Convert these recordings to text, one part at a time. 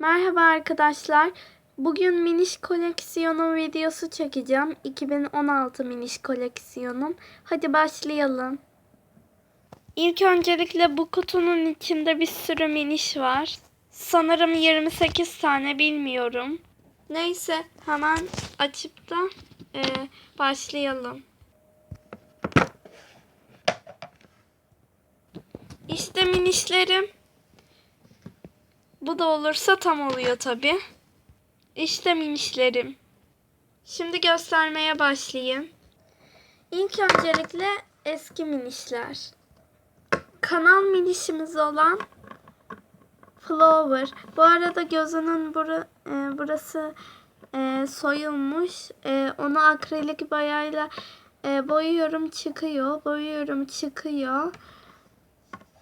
Merhaba arkadaşlar. Bugün miniş koleksiyonum videosu çekeceğim. 2016 miniş koleksiyonum. Hadi başlayalım. İlk öncelikle bu kutunun içinde bir sürü miniş var. Sanırım 28 tane bilmiyorum. Neyse hemen açıp da e, başlayalım. İşte minişlerim. Bu da olursa tam oluyor tabi. İşte minişlerim. Şimdi göstermeye başlayayım. İlk öncelikle eski minişler. Kanal minişimiz olan Flower. Bu arada gözünün bura, e, burası e, soyulmuş. E, onu akrilik boyayla e, boyuyorum çıkıyor. Boyuyorum çıkıyor.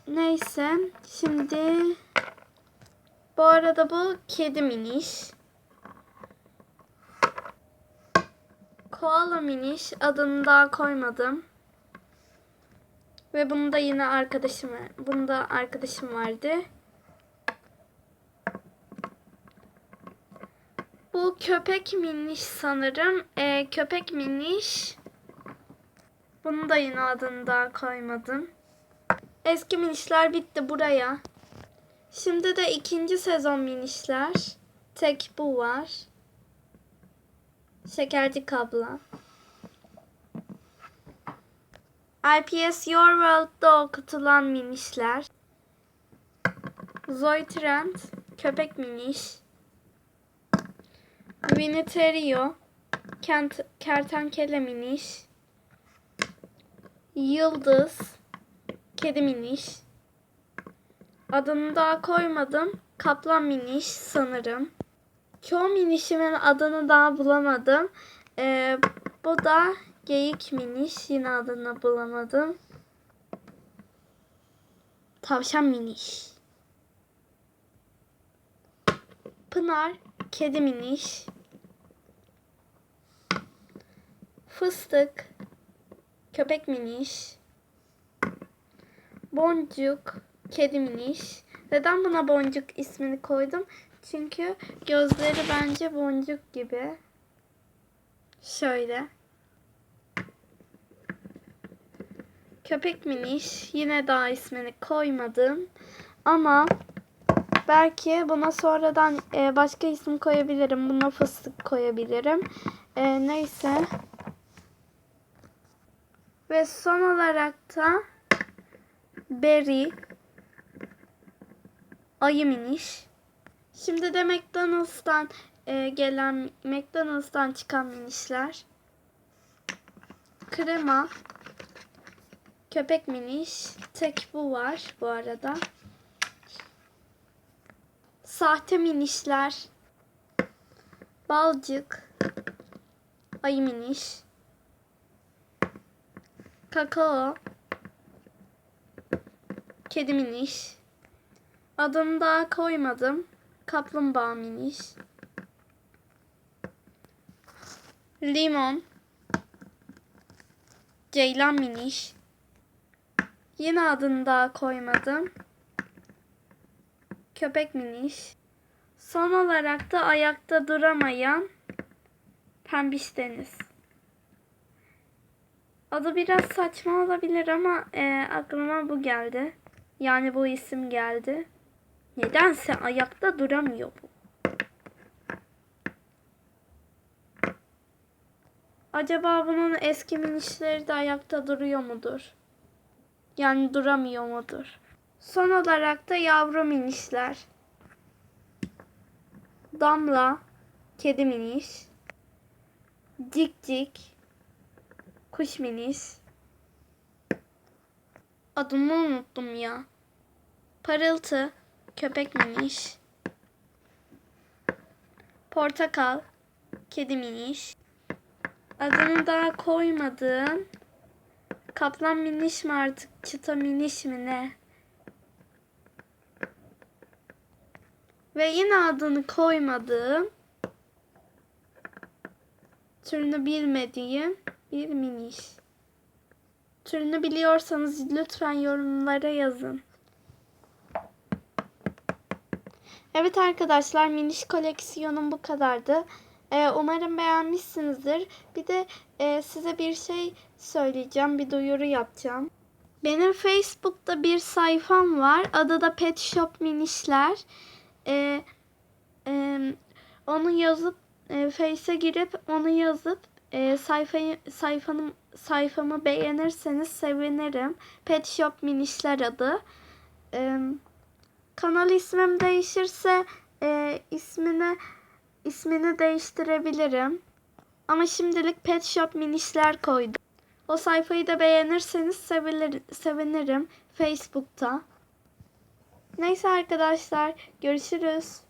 Neyse. Şimdi bu arada bu kedi miniş. Koala miniş. Adını daha koymadım. Ve bunu da yine arkadaşım, bunu da arkadaşım vardı. Bu köpek miniş sanırım. Ee, köpek miniş. Bunu da yine adını daha koymadım. Eski minişler bitti buraya. Şimdi de ikinci sezon minişler. Tek bu var. Şekerci kabla. IPS Your World'da okutulan minişler. Zoe Trent, köpek miniş. Winneterio, kent, kertenkele miniş. Yıldız, kedi miniş. Adını daha koymadım. Kaplan miniş sanırım. Çoğu minişimin adını daha bulamadım. Ee, bu da geyik miniş. Yine adını bulamadım. Tavşan miniş. Pınar kedi miniş. Fıstık köpek miniş. Boncuk kedi miniş. Neden buna boncuk ismini koydum? Çünkü gözleri bence boncuk gibi. Şöyle. Köpek miniş. Yine daha ismini koymadım. Ama belki buna sonradan e, başka isim koyabilirim. Buna fıstık koyabilirim. E, neyse. Ve son olarak da Berry ayı miniş. Şimdi de McDonald's'tan e, gelen McDonald's'tan çıkan minişler. Krema köpek miniş. Tek bu var bu arada. Sahte minişler. Balcık. Ayı miniş. Kakao. Kedi miniş. Adını daha koymadım. Kaplumbağa miniş. Limon. Ceylan miniş. Yine adını daha koymadım. Köpek miniş. Son olarak da ayakta duramayan pembiş deniz. Adı biraz saçma olabilir ama e, aklıma bu geldi. Yani bu isim geldi. Nedense ayakta duramıyor bu. Acaba bunun eski minişleri de ayakta duruyor mudur? Yani duramıyor mudur? Son olarak da yavru minişler. Damla, kedi miniş. Cik cik, kuş miniş. Adını unuttum ya. Parıltı, köpek miniş. Portakal, kedi miniş. Adını daha koymadığım kaplan miniş mi artık çıta miniş mi ne? Ve yine adını koymadığım türünü bilmediğim bir miniş. Türünü biliyorsanız lütfen yorumlara yazın. Evet arkadaşlar miniş koleksiyonum bu kadardı. Ee, umarım beğenmişsinizdir. Bir de e, size bir şey söyleyeceğim, bir duyuru yapacağım. Benim Facebook'ta bir sayfam var. Adı da Pet Shop Minişler. Ee, e, onu yazıp e, Face'e girip onu yazıp e, sayfayı sayfanın sayfamı beğenirseniz sevinirim. Pet Shop Minişler adı. Ee, kanal ismim değişirse e, ismini ismini değiştirebilirim. Ama şimdilik Pet Shop Minişler koydum. O sayfayı da beğenirseniz sevilir, sevinirim Facebook'ta. Neyse arkadaşlar görüşürüz.